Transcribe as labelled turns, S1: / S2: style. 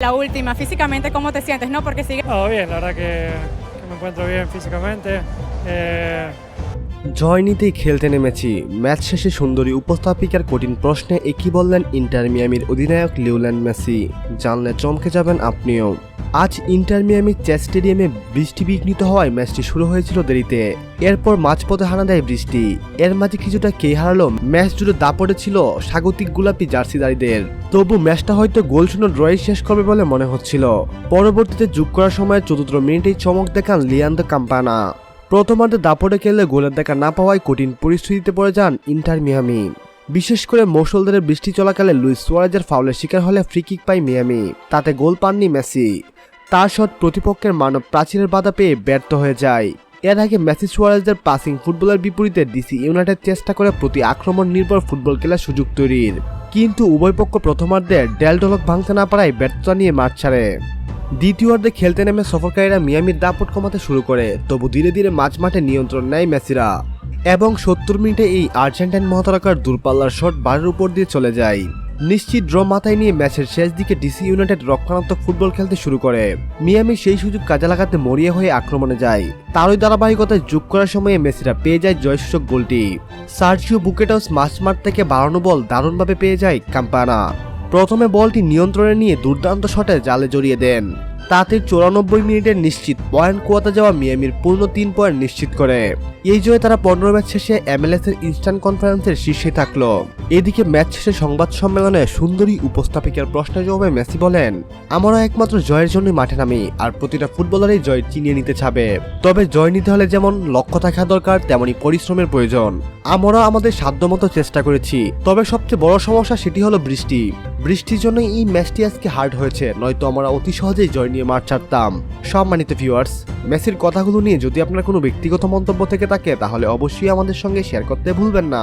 S1: La última, físicamente, ¿cómo te sientes? No, porque sigue
S2: No, bien, la verdad que, que me encuentro bien físicamente. Eh,
S3: জয় নিতেই খেলতে নেমেছি match শেষে সুন্দরী উপস্থাপিকার কঠিন প্রশ্নে একই বললেন ইন্টার মিয়ামির অধিনায়ক লিওল্যান্ড মেসি জানলে চমকে যাবেন আপনিও আজ ইন্টার মিয়ামি চেস স্টেডিয়ামে বৃষ্টি বিঘ্নিত হওয়ায় ম্যাচটি শুরু হয়েছিল দেরিতে। এরপর মাঝপথে হানা দেয় বৃষ্টি। এর মাঝে কিছুটা কে হারালো, ম্যাচ জুড়ে দাপটে ছিল স্বাগতিক গোলাপি জার্সিদারিদের। তবু ম্যাচটা হয়তো গোল শূন্য ড্রয়ে শেষ করবে বলে মনে হচ্ছিল। পরবর্তীতে যোগ করার সময় চতুর্থ মিনিটেই চমক দেখান লিয়ান্দো কাম্পানা। প্রথমার্ধে দাপটে খেললে গোলের দেখা না পাওয়ায় কঠিন পরিস্থিতিতে পড়ে যান ইন্টার মিয়ামি। বিশেষ করে মৌসুলদের বৃষ্টি চলাকালে লুইস সোয়ারেজের ফাউলের শিকার হলে ফ্রি কিক পায় মিয়ামি। তাতে গোল পাননি মেসি। তার শট প্রতিপক্ষের মানব প্রাচীরের বাধা পেয়ে ব্যর্থ হয়ে যায়। এর আগে মেসি সুয়ারেজদের পাসিং ফুটবলের বিপরীতে ডিসি ইউনাইটেড চেষ্টা করে প্রতি আক্রমণ নির্ভর ফুটবল খেলার সুযোগ তৈরির। কিন্তু উভয় পক্ষ প্রথমার্ধে ডেলডলক ভাঙতে না পারায় ব্যর্থতা নিয়ে মাঠ ছাড়ে। দ্বিতীয়ার্ধে খেলতে নেমে সফরকারীরা মিয়ামির দাপট কমাতে শুরু করে, তবু ধীরে ধীরে মাঝ মাঠে নিয়ন্ত্রণ নেয় মেসিরা। এবং সত্তর মিনিটে এই আর্জেন্টাইন মহাতারকার দূরপাল্লার শট বারের উপর দিয়ে চলে যায়। নিশ্চিত ড্র মাথায় নিয়ে ম্যাচের শেষ দিকে ডিসি ইউনাইটেড রক্ষণাত্মক ফুটবল খেলতে শুরু করে। মিয়ামি সেই সুযোগ কাজে লাগাতে মরিয়া হয়ে আক্রমণে যায়। তারই ধারাবাহিকতায় যোগ করার সময়ে মেসিরা পেয়ে যায় জয়সূচক গোলটি। সার্জিও বুকেটাস মাস মাঠ থেকে বাড়ানো বল দারুণভাবে পেয়ে যায় কাম্পানা। প্রথমে বলটি নিয়ন্ত্রণে নিয়ে দুর্দান্ত শটে জালে জড়িয়ে দেন। তাতে চুরানব্বই মিনিটের নিশ্চিত পয়েন্ট কুয়াতে যাওয়া মিয়ামির পূর্ণ তিন পয়েন্ট নিশ্চিত করে। এই জয়ে তারা পনেরো ম্যাচ শেষে এমএলএস এর ইনস্ট্যান্ট কনফারেন্সের শীর্ষে থাকল। এদিকে ম্যাচ শেষে সংবাদ সম্মেলনে সুন্দরী উপস্থাপিকার প্রশ্নের জবাবে মেসি বলেন আমরা একমাত্র জয়ের জন্যই মাঠে নামি আর প্রতিটা ফুটবলারই জয় চিনিয়ে নিতে চাবে। তবে জয় নিতে হলে যেমন লক্ষ্য থাকা দরকার তেমনি পরিশ্রমের প্রয়োজন। আমরা আমাদের সাধ্যমতো চেষ্টা করেছি। তবে সবচেয়ে বড় সমস্যা সেটি হলো বৃষ্টি। বৃষ্টির জন্য এই ম্যাচটি আজকে হার্ড হয়েছে, নয়তো আমরা অতি সহজেই জয় নিয়ে মাঠ ছাড়তাম। সম্মানিত ভিউয়ার্স মেসির কথাগুলো নিয়ে যদি আপনার কোনো ব্যক্তিগত মন্তব্য থেকে থাকে, তাহলে অবশ্যই আমাদের সঙ্গে শেয়ার করতে ভুলবেন না।